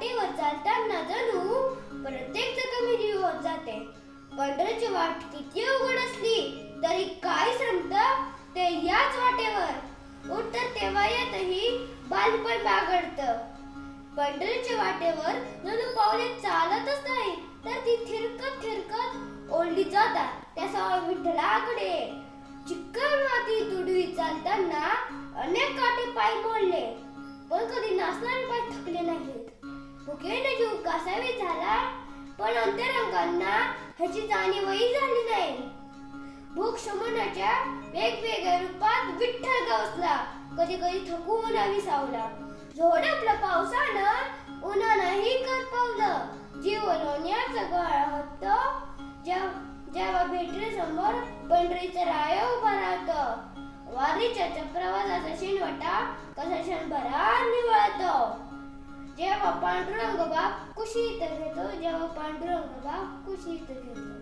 वाटेवर चालताना जणू प्रत्येक जखमी जीव होत जाते. पंढरीची वाट किती अवघड असली तरी काय श्रमत ते याच वाटेवर. उत्तर तेव्हा येतही बालपण बागडत. पंढरीच्या वाटेवर जणू पावले चालतच नाही तर ती थिरकत थिरकत ओढली जातात. त्या सवा विठ्ठलाकडे चिक्कल माती तुडवी चालताना अनेक काटे पाय मोडले पण कधी नाचणारे पाय थकले नाहीत. भुकेने जीव कासावी झाला पण अंतरंगांना ह्याची जाणीवही झाली नाही. भूक शमनाच्या वेगवेगळ्या रूपात विठ्ठल गवसला कधी कधी थकून विसावला झोडपलं पावसानं उन्हानंही करपवलं. जीव लोण्याचं गळ होतं जेव्हा भेटले समोर पंढरीचं राय उभा राहतं. वारीच्या प्रवासाचा शिणवटा कसा क्षणभरात निवळतो? जेव्हा पांडुरंग बाप कुशीत घेतो जेव्हा पांडुरंग बाप कुशीत घेतो